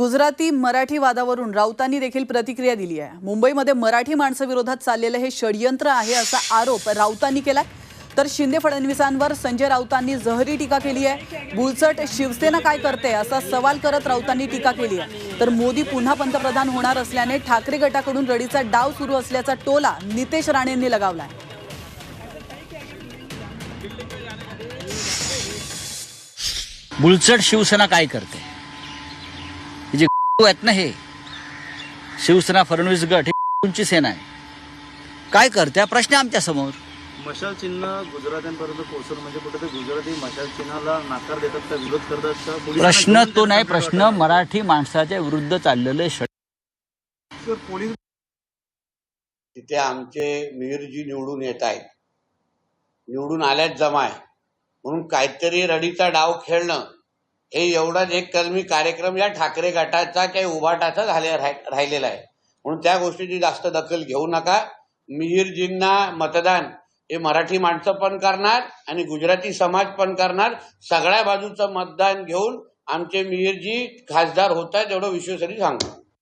गुजराती मराठी वादावरून राऊतांनी देखील प्रतिक्रिया दिली आहे. मुंबईमध्ये मराठी माणसाविरोधात चाललेलं हे षडयंत्र आहे असा आरोप राऊतांनी केला तर शिंदे फडणवीसांवर संजय राऊतांनी जहरी टीका केली आहे. बुलचट शिवसेना काय करते असा सवाल करत राऊतांनी टीका केली आहे. तर मोदी पुन्हा पंतप्रधान होणार असल्याने ठाकरे गटाकडून रडीचा डाव सुरू असल्याचा टोला नितेश राणेंनी लगावलाय. बुलचट शिवसेना काय करते? आहेत ना हे शिवसेना फडणवीस गट हे तुमची सेना आहे. काय करते हा प्रश्न आमच्यासमोर. मशाल चिन्ह गुजरात्यांपर्यंत पोहोचवणं म्हणजे कुठेतरी गुजराती मशाल चिन्हाला नाकार देतात का विरोध करतात का? प्रश्न तो नाही. प्रश्न मराठी माणसाच्या विरुद्ध चाललेलं पोलीस तिथे आमचे मेयरजी निवडून येत आहेत. निवडून आल्याच जमाय म्हणून काहीतरी रडीचा डाव खेळणं हे एवढाच एक कर्मी कार्यक्रम या ठाकरे गटाचा काही उभाटाचा झाले राहिलेला आहे. म्हणून त्या गोष्टीची जास्त दखल घेऊ नका. मिहिरजींना मतदान हे मराठी माणसं पण करणार आणि गुजराती समाज पण करणार. सगळ्या बाजूचं मतदान घेऊन आमचे मिहिरजी खासदार होत आहेत एवढं विश्वासाने सांगतो.